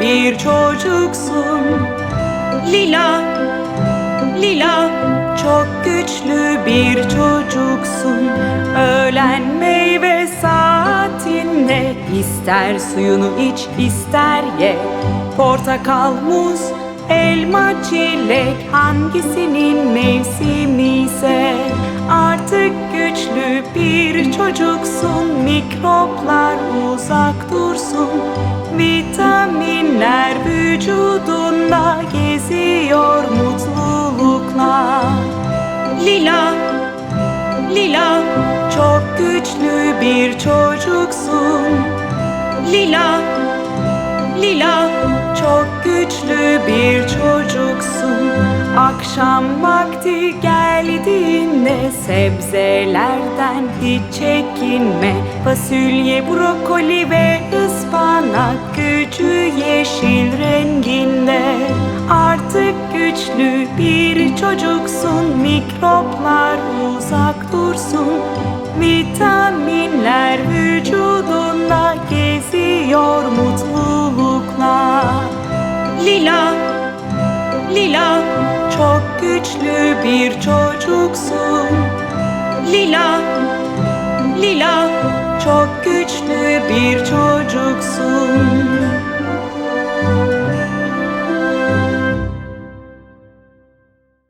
bir çocuksun. Lila, Lila, çok güçlü bir çocuksun. Öğlen meyve saatinde ister suyunu iç ister ye. Portakal, muz, elma, çilek hangisinin mevsimi ise artık güçlü bir çocuksun. Mikroplar uzak dursun. Vücudunda geziyor mutlulukla. Lila, Lila, çok güçlü bir çocuksun. Lila, Lila, çok güçlü bir çocuksun. Akşam vakti geldiğinde sebzelerden hiç çekinme. Fasulye, brokoli ve ıspanak gücü yeşil renginde. Artık güçlü bir çocuksun. Mikroplar uzak dursun. Vitaminler vücudunda geziyor mutlulukla. Lila, Lila, çok güçlü bir çocuksun. Lila, Lila, çok güçlü bir çocuksun.